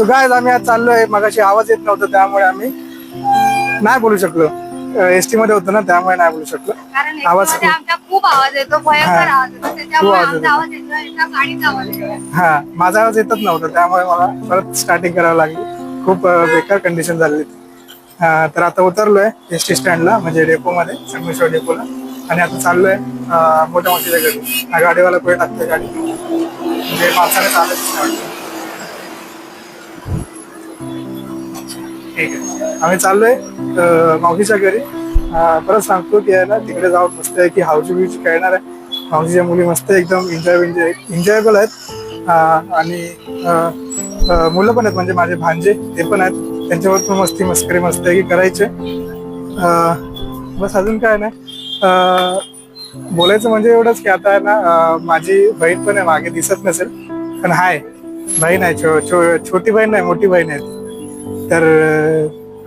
So आम्ही आज चाललोय. मगाशी आवाज येत नव्हता त्यामुळे आम्ही नाही बोलू शकलो. एसटी मध्ये होतो ना त्यामुळे नाही बोलू शकलो. आवाज याच्यामध्ये आमचा खूप आवाज येतो भयंकर हा. आवाज येतो. त्याच्यामुळे आवाज येतो. आमचा आवाज येतो याचा गाडीचा आवाज येतो. हा माझा आवाज येतच नव्हता त्यामुळे मला परत स्टार्टिंग करावं लागली. खूप अं, बेकार कंडिशन झालेली. अं, तर आता उतरलोय एस टी स्टँडला म्हणजे डेपो मध्ये संगमेश्वर डेपोला आणि आता चाललोय अं, मोठ्या मावशीच्या घरी. हा गाडीवाला पुढे टाकतोय गाडी. म्हणजे माणसाने चालत नाही वाटतं. ठीक आहे. आम्ही चाललोय मावशीच्या घरी. परत सांगतो की आहे ना तिकडे जाऊन मस्त आहे की हाऊची बिवची खेळणार आहे. मावशीच्या मुली मस्त एकदम एन्जॉय एन्जॉय एन्जॉयबल आहेत. आणि मुलं पण आहेत म्हणजे माझे भांजे ते पण आहेत. त्यांच्यावर पण मस्ती मस्करी मस्त आहे की करायचे. बस अजून काय नाही. बोलायचं म्हणजे एवढंच की आता आहे ना माझी बहीण पण आहे मागे दिसत नसेल. पण हाय बहीण आहे छो, छो, छोटी बहीण नाही मोठी बहीण आहे तर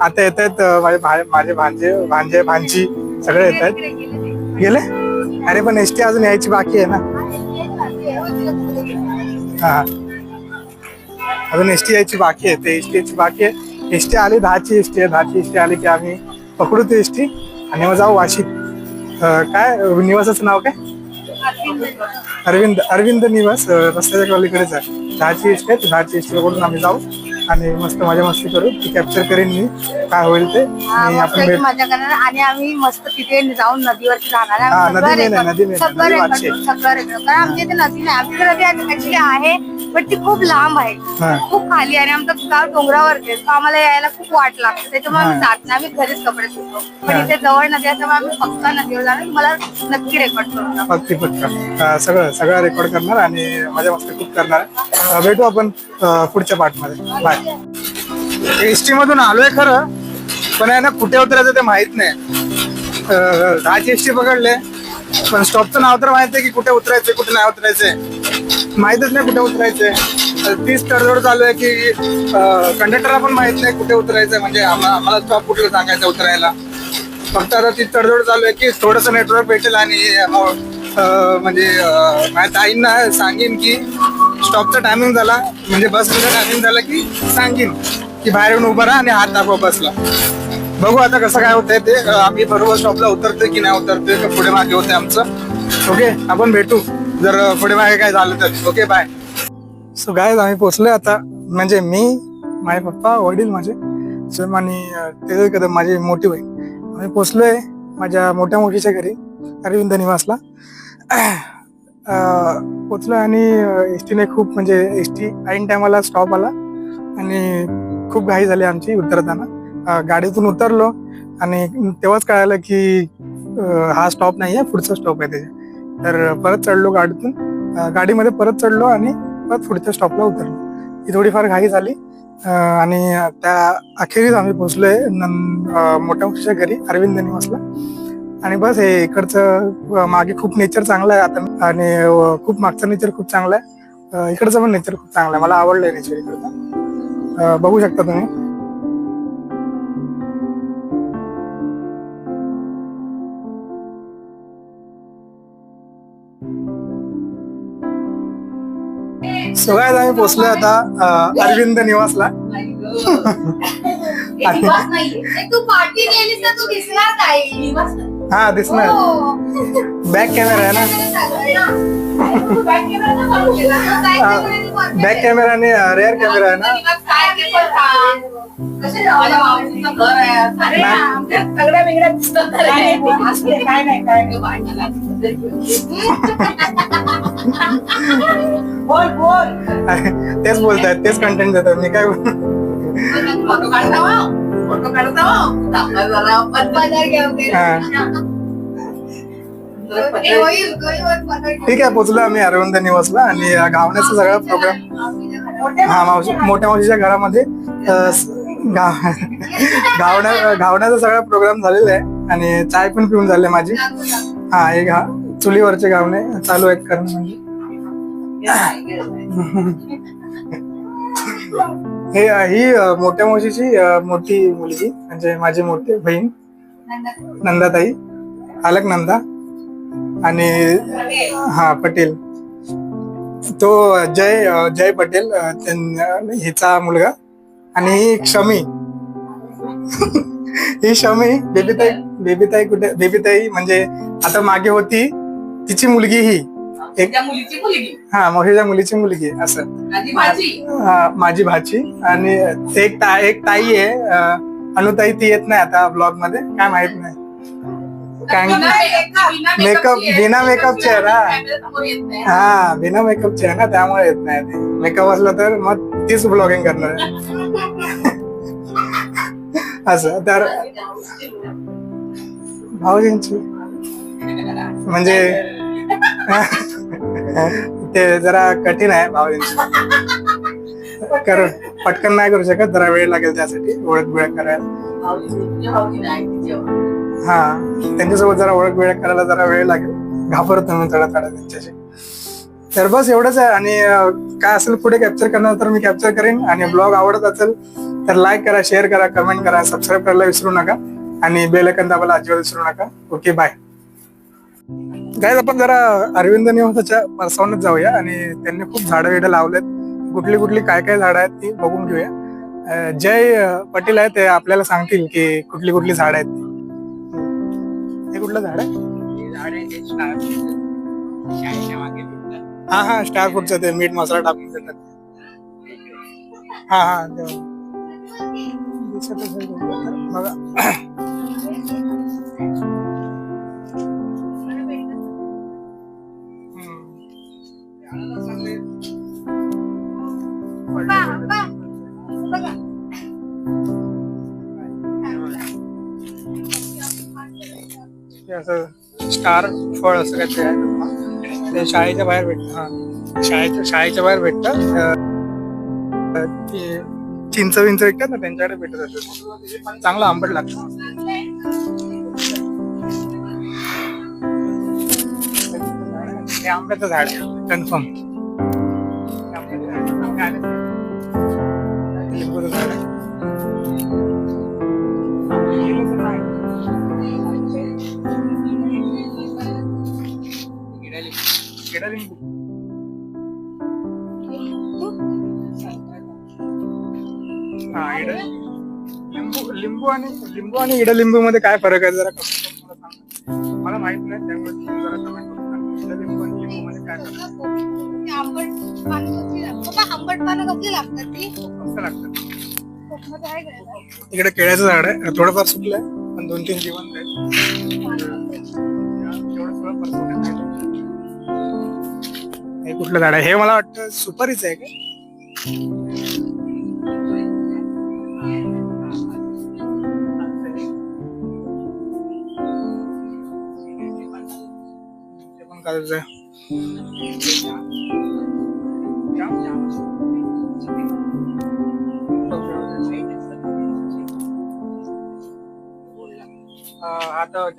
आता येत आहेत माझे भा- माझे भांजे भांजे भांजी सगळे येत आहेत गेले अरे पण एसटी अजून यायची बाकी आहे ना हा अजून एसटी यायची बाकी आहे ते एसटी यायची बाकी आहे एसटी आली दहाची एसटी आहे दहाची एसटी आली की आम्ही पकडू ते एसटी आणि मग जाऊ वाशीत अं, काय निवासाचं नाव काय अरविंद अरविंद निवास रस्त्याच्या पलीकडेच आहे दहाची एसटी आहे दहाची एसटी पकडून आम्ही जाऊ आणि मस्त मजा मस्ती करू ती कॅप्चर करेन मी काय होईल ते आणि आपण भेट मजा करणार आणि आम्ही मस्त तिथे जाऊन नदीवरती आहे. हा, आम्ही नदी सगळं record- नदी आहे, सगळं नदी record वाटते. करू, सगळं record. कारण आमच्या इथे नदी नाही आमची नदी आहे पण ती खूप लांब आहे हा. खूप खाली आणि आमचं गाव डोंगरावर आहे तर आम्हाला यायला खूप वाट लागते त्याच्यामुळे आम्ही हा. जात नाही आम्ही घरीच कपडे धुतो पण हा. इथे जवळ नदी असल्यामुळे आम्ही पक्का नदीवर जाणार मला नक्की रेकॉर्ड करून दाखव. पक्की पक्का सगळं सगळं रेकॉर्ड करणार आणि मजा मस्ती खूप करणार अं, भेटू आपण अं, पुढच्या पार्ट मध्ये एसटी मधून आलोय खरं पण आहे ना कुठे उतरायचं ते माहीत नाही. अं, दहाची एसटी पकडले पण स्टॉपचं नाव तर माहीत आहे की कुठे उतरायचंय कुठे नाही उतरायचंय. माहितच नाही कुठे उतरायचंय. तीच तडजोड चालू आहे की कंडक्टरला पण माहीत नाही कुठे उतरायचंय म्हणजे आम्हाला स्टॉप कुठे सांगायचं उतरायला. फक्त आता ती तडजोड चालू आहे की थोडस नेटवर्क भेटेल आणि म्हणजे माझ्या ताईंना सांगेन की स्टॉपचा टायमिंग झाला म्हणजे बसचा टायमिंग झाला की सांगेन की बाहेर येऊन उभं राहा आणि हात दाखवा बसला बघू आता कसं काय होतंय ते. आम्ही बरोबर स्टॉपला उतरतोय की नाही उतरतोय का पुढे मागे होते आमचं. ओके आपण भेटू. जर पुढे मागे काय झालं तर. ओके बाय सो गायज आम्ही पोचलोय आता. म्हणजे मी माझे पप्पा वडील माझे सम आणि ते कदम माझी मोठी बहीण. आम्ही पोचलोय माझ्या मोठ्या मोठीच्या घरी अरविंद निवासला. पोचलो आणि एस टीने खूप म्हणजे एस टी ऐन टायमाला स्टॉप आला. आणि खूप घाई झाली आमची उतरताना. गाडीतून उतरलो आणि तेव्हाच कळालं की हा स्टॉप नाही आहे पुढचा स्टॉप आहे त्याच्या तर परत चढलो गाडीतून. गाडीमध्ये परत चढलो आणि परत पुढच्या स्टॉपला उतरलो. ही थोडीफार घाई झाली. आणि त्या अखेरीस आम्ही पोचलोय नं- मोठ्या घरी अरविंद निवासला. आणि बस हे इकडचं मागे खूप नेचर चांगलं आहे आता. आणि खूप मागचं नेचर खूप चांगलं आहे. इकडचं पण नेचर खूप चांगलं आहे. मला आवडलंय नेचर इकडचं. बघू शकता तुम्ही. सगळ्यात आम्ही पोहोचलोय आता अरविंद निवासला. तू पार्टी केलीस तर तू दिसणार नाही हा दिसणार हो. बॅक कॅमेरा आहे ना बॅक कॅमेरा आणि रेअर कॅमेरा आहे ना? सगळ्या वेगळ्या दिसतात काय नाही काय बोल बोल। तेच बोलतायत तेच कंटेंट देतात मी काय? फ़ोटो काढता पदर घेऊन हा. ठीक आहे पोचलो आम्ही अरविंद निवासला आणि गावण्याचा सगळा प्रोग्राम हा मावशी मोठ्या मावशीच्या घरामध्ये गावण्या गावण्याचा सगळा प्रोग्राम झालेला आहे आणि चाय पण पिऊन झाले माझी हा हे घा चुलीवरचे गावणे चालू आहेत करणं म्हणजे हे ही मोठ्या मावशीची मोठी मुलगी म्हणजे माझी मोठी बहीण नंदाताई अलक नंदा आणि हा पटेल. तो जय जय पटेल हिचा मुलगा आणि ही क्षमी ही शमी बेबीताई बेबीताई कुठे बेबीताई म्हणजे आता मागे होती तिची मुलगी ही. एक त्या मुलीची मुलगी. हा मोठ्याच्या मुलीची मुलगी असं. माझी हा, माझी भाची. आणि एक ता एक ताई आहे. अं, अनुताई ती येत नाही आता ब्लॉगमध्ये काय माहीत नाही. कारण बिना मेकअप- बिना makeup- मेकअपची आहे. ना. नाही. हा बिना मेकअपची आहे ना त्यामुळे येत नाही ते. मेकअप असलं तर मग तीच ब्लॉगिंग करणार. आहे. असं तर भाऊजींची. म्हणजे ते जरा कठीण आहे भाऊजींची कारण पटकन नाही करू शकत जरा वेळ लागेल त्यासाठी ओळख वेळ करायला. हा त्यांच्यासोबत जरा ओळख वेळ करायला जरा वेळ लागेल. घाबरतो मी थोडा थोडा त्यांच्याशी. तर बस एवढंच आहे आणि काय असेल पुढे कॅप्चर करणार तर मी कॅप्चर करेन. आणि ब्लॉग आवडत असेल तर लाईक करा शेअर करा कमेंट करा सबस्क्राईब करायला विसरू नका. आणि बेल आयकॉन दाबायला अजिबात विसरू नका. ओके बाय गायज आपण जरा अरविंद निवासाच्या परसावण्यात जाऊया आणि त्यांनी खूप झाडं विडं लावलेत. कुठली कुठली काय काय झाडं आहेत ती बघून घेऊया. जय पाटील आहे ते आपल्याला सांगतील की कुठली कुठली झाडं आहेत ती. हे कुठलं झाड आहे? हा हा स्टार फूडचं ते मीठ मसाला टाकून देतात. हा हा बघा. स्टार फळ असं काहीतरी आहे. ते शाळेच्या बाहेर भेटत हा. शाळेच्या शाळेच्या बाहेर भेटतं. ते चिंच विंच विकतात ना त्यांच्याकडे भेटत असतं चांगलं आंबट लागतं. हे आंब्याचं झाड आहे. कन्फर्म. लिंबू आणि लिंबू आणि इडलिंबू मध्ये काय फरक आहे जरा comment करून मला सांगा. मला माहीत नाही त्यामुळे तुम्ही जरा comment करून सांगा. इडलिंबू आणि लिंबू मध्ये काय फरक आहे? ते आंबट पानं कसली लागतात पप्पा, आंबट पानं कसली लागतात ती कसं लागतं कोकणात आहे का? इकडे केळ्याचं झाड आहे थोडंफार सुकलंय पण दोन तीन जिवंत आहेत एवढं सगळं परसवण्यात आलंय. हे कुठलं झाड आहे हे मला वाटतं सुपारीच आहे का अं, आता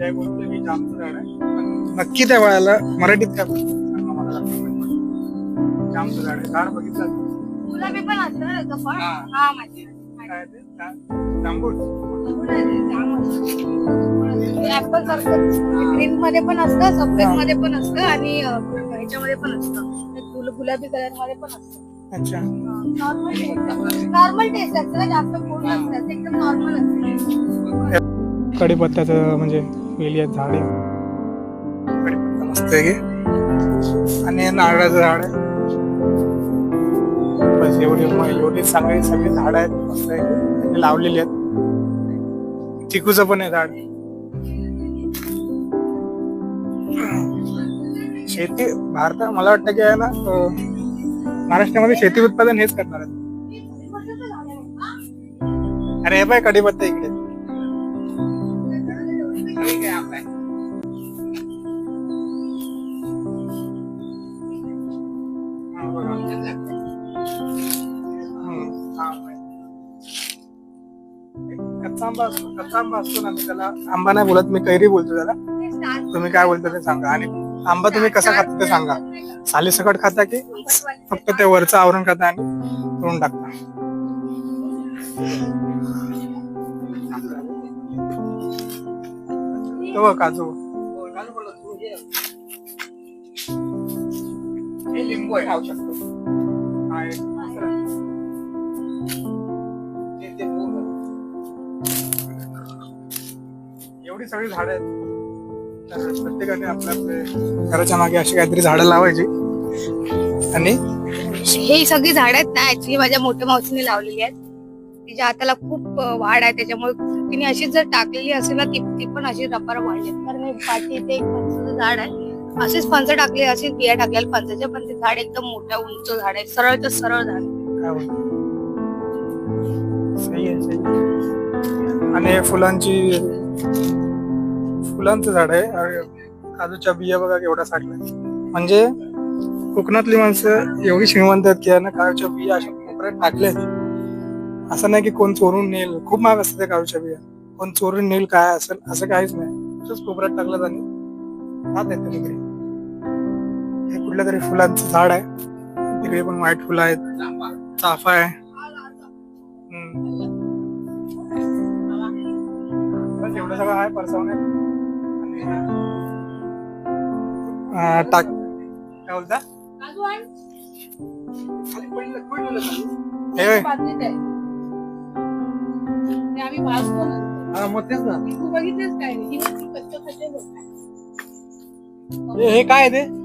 जामचं झाड आहे. पण नक्की त्या वयाला मराठीत काय बोलतात? सांगा मला नक्की माहिती. जामचं झाड आहे. झाड बघितलं? गुलाबी पण असतं ना त्याचं फळ हा. हा माहिती काय ते? जा- जांभूळ. ऍपल सारखं ग्रीन मध्ये पण असतं सफेदमध्ये पण असतं आणि ह्याच्यामध्ये पण असतं. गुलाबी कलरमध्ये पण असतं. अच्छा. नॉर्मल टेस्ट नॉर्मल टेस्ट असतं ना जास्त गोड नसतं. एकदम नॉर्मल असतं. कडीपत्त्याचं म्हणजे वेली आहेत झाड. कडीपत्ता मस्त आहे की? आणि नारळाचं झाड आहे. बस एवढी एवढी सगळी सगळी झाड आहेत. मस्त आहे. लावलेली आहेत. चिकूचं पण आहे झाड. शेती भारतात मला वाटतं की आहे ना महाराष्ट्रामध्ये शेती उत्पादन हेच करणार आहेत. अरे हे पाय कडीपत्ता इकडे. कच्चा आंबा असतो कच्चा आंबा असतो ना मी त्याला. आंबा नाही बोलत मी कैरी बोलतो त्याला. तुम्ही काय बोलता ते सांगा. आणि आंबा तुम्ही कसा खाता ते सांगा. साली सकट खाता की फक्त ते वरचं आवरण खाता आणि तोडून टाकता? काजू. एवढी सगळी झाड आहेत. तर प्रत्येकाने आपल्या घराच्या मागे अशी काहीतरी झाडं लावायची. आणि हे सगळी झाड आहेत ना ऍक्च्युली माझ्या मोठ्या मावशीने लावलेली आहेत. तिच्या हाताला खूप वाढ आहे त्याच्यामुळे तिने अशीच जर टाकलेली असेल ना ती ती पण अशी रपार वाढली. कारण पाठी इथे एक फणसाचं झाड आहे. असेच फणस टाकले असेच बिया टाकलेल्या फणसाच्या पण ते झाड एकदम मोठं उंच झाड आहे सरळ तर सरळ झाड. आणि फुलांची फुलांचं झाड आहे. अरे, काजूच्या बिया बघा एवढा साठला म्हणजे कोकणातली माणसं एवढी श्रीमंत आहेत की यांना काजूच्या बिया अशा कोपऱ्यात टाकल्यात असं नाही की कोण चोरून नेल. खूप महाग असते त्या काजूच्या बिया. कोण चोरून नेल काय असेल असं काहीच नाही. तसंच कोपऱ्यात टाकलं जाणे. राहत आहेत तिकडे हे कुठल्या तरी फुलांचं झाड आहे. तिकडे पण व्हाईट फुलं आहेत. चाफा आहे. एवढं सगळं आहे परसवण्यात टाक. काय बोलता हे. हा, मग तेच ना. काय. ही. हे हे ते?